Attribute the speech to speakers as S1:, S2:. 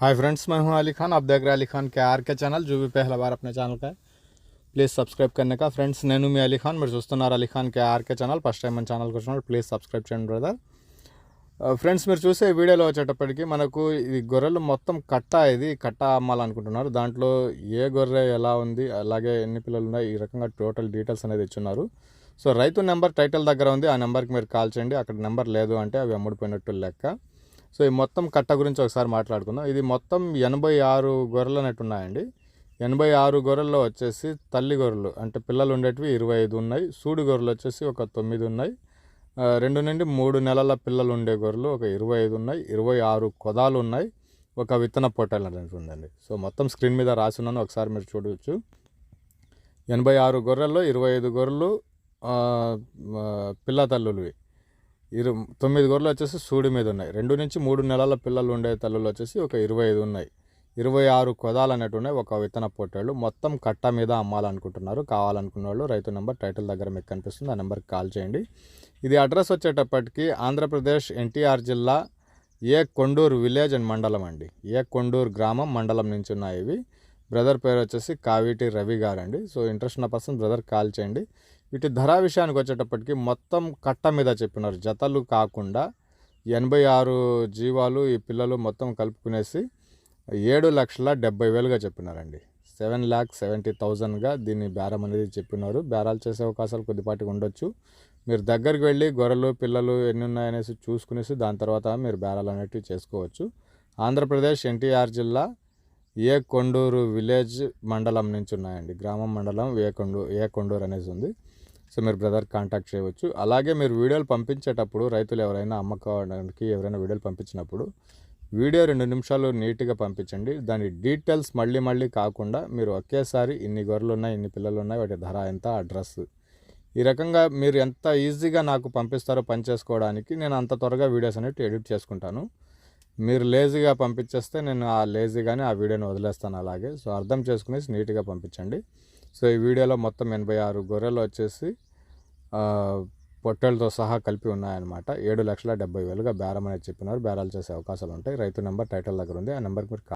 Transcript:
S1: Hi friends मैं हूं अली खान आप देख रहे हैं अली खान के आर के ఛానల్ जो भी पहला बार अपने ఛానల్ का ప్లీజ్ సబ్స్క్రైబ్ करने का ఫ్రెండ్స్ నేను మీ అలీ ఖాన్ మీరు చూస్తున్నారు అలీ ఖాన్ కే ఆర్కే ఛానల్ ఫస్ట్ టైం మన ఛానల్కి వచ్చినప్పుడు ప్లీజ్ సబ్స్క్రైబ్ చేయండి బ్రదర్ ఫ్రెండ్స్ మీరు చూసే వీడియోలో వచ్చేటప్పటికి మనకు ఇది గొర్రెలు మొత్తం కట్ట ఇది కట్ట అమ్మాలనుకుంటున్నారు దాంట్లో ఏ గొర్రె ఎలా ఉంది అలాగే ఎన్ని పిల్లలు ఉన్నాయి ఈ రకంగా టోటల్ డీటెయిల్స్ అనేది ఇచ్చున్నారు సో రైతు నెంబర్ టైటిల్ దగ్గర ఉంది ఆ నెంబర్కి మీరు కాల్ చేయండి అక్కడ నెంబర్ లేదు అంటే అవి అమ్ముడిపోయినట్టు లెక్క సో ఈ మొత్తం కట్ట గురించి ఒకసారి మాట్లాడుకుందాం. ఇది మొత్తం ఎనభై ఆరు గొర్రెలు అన్నట్టు ఉన్నాయండి ఎనభై ఆరు గొర్రెల్లో వచ్చేసి తల్లి గొర్రెలు అంటే పిల్లలు ఉండేటివి ఇరవై ఐదు ఉన్నాయి. సూడి గొర్రెలు వచ్చేసి ఒక తొమ్మిది ఉన్నాయి. రెండు నుండి మూడు నెలల పిల్లలు ఉండే గొర్రెలు ఒక ఇరవై ఐదు ఉన్నాయి. ఇరవై ఆరు కొదాలు ఉన్నాయి. ఒక విత్తన పొట్టలు ఉందండి. సో మొత్తం స్క్రీన్ మీద రాసినాను ఒకసారి మీరు చూడవచ్చు ఎనభై ఆరు గొర్రెల్లో ఇరవై ఐదు గొర్రెలు పిల్ల తల్లులువి. ఇరు తొమ్మిది గొర్రెలు వచ్చేసి సూడి మీద ఉన్నాయి. రెండు నుంచి మూడు నెలల పిల్లలు ఉండే తల్లులు వచ్చేసి ఒక ఇరవై ఐదు ఉన్నాయి. ఇరవై ఆరు కొదాలు అనేటు ఉన్నాయి. ఒక విత్తన పొట్టేళ్ళు. మొత్తం కట్ట మీద అమ్మాలనుకుంటున్నారు. కావాలనుకున్న వాళ్ళు రైతు నెంబర్ టైటిల్ దగ్గర మీకు కనిపిస్తుంది. ఆ నెంబర్కి కాల్ చేయండి. ఇది అడ్రస్ వచ్చేటప్పటికి ఆంధ్రప్రదేశ్ ఎన్టీఆర్ జిల్లా ఏ కొండూరు విలేజ్ అండ్ మండలం అండి. ఏ కొండూరు గ్రామం మండలం నుంచి ఉన్నాయి ఇవి. బ్రదర్ పేరు వచ్చేసి కావిటి రవి గారు అండి సో ఇంట్రెస్ట్ ఉన్న పర్సన్ బ్రదర్ కాల్ చేయండి. వీటి ధర విషయానికి వచ్చేటప్పటికి మొత్తం కట్ట మీద చెప్పినారు. జతలు కాకుండా ఎనభై ఆరు జీవాలు ఈ పిల్లలు మొత్తం కలుపుకునేసి ఏడు లక్షల డెబ్బై వేలుగా చెప్పినారండి. సెవెన్ ల్యాక్ సెవెంటీ థౌజండ్గా దీన్ని బేరం అనేది చెప్పినారు. బేరాలు చేసే అవకాశాలు కొద్దిపాటిగా ఉండొచ్చు. మీరు దగ్గరికి వెళ్ళి గొర్రెలు పిల్లలు ఎన్ని ఉన్నాయనేసి చూసుకునేసి దాని తర్వాత మీరు బేరాలు అనేటివి చేసుకోవచ్చు. ఆంధ్రప్రదేశ్ ఎన్టీఆర్ జిల్లా ఏ కొండూరు విలేజ్ మండలం నుంచి ఉన్నాయండి. గ్రామం మండలం ఏ కొండూరు ఏ కొండూరు అనేసి ఉంది. సో మీరు బ్రదర్ కాంటాక్ట్ చేయవచ్చు. అలాగే మీరు వీడియోలు పంపించేటప్పుడు రైతులు ఎవరైనా అమ్మకానికి ఎవరైనా వీడియోలు పంపించినప్పుడు వీడియో రెండు నిమిషాలు నీట్గా పంపించండి. దాని డీటెయిల్స్ మళ్ళీ మళ్ళీ కాకుండా మీరు ఒకేసారి ఇన్ని గొర్రెలు ఉన్నాయి ఇన్ని పిల్లలు ఉన్నాయి వాటి ధర ఎంత అడ్రస్. ఈ రకంగా మీరు ఎంత ఈజీగా నాకు పంపిస్తారో పని చేసుకోవడానికి నేను అంత త్వరగా వీడియోస్ అనేవి ఎడిట్ చేసుకుంటాను. మీరు లేజీగా పంపించేస్తే నేను ఆ లేజీగానే ఆ వీడియోని వదిలేస్తాను అలాగే. సో అర్థం చేసుకునేసి నీట్గా పంపించండి. సో ఈ వీడియోలో మొత్తం ఎనభై ఆరు గొర్రెలు వచ్చేసి పొట్టెలతో సహా కలిపి ఉన్నాయన్నమాట. ఏడు లక్షల డెబ్బై వేలుగా బేరం అనేది చెప్పినారు. బేరాలు చేసే అవకాశాలు ఉంటాయి. రైతు నెంబర్ టైటిల్ దగ్గర ఉంది. ఆ నెంబర్కి మీరు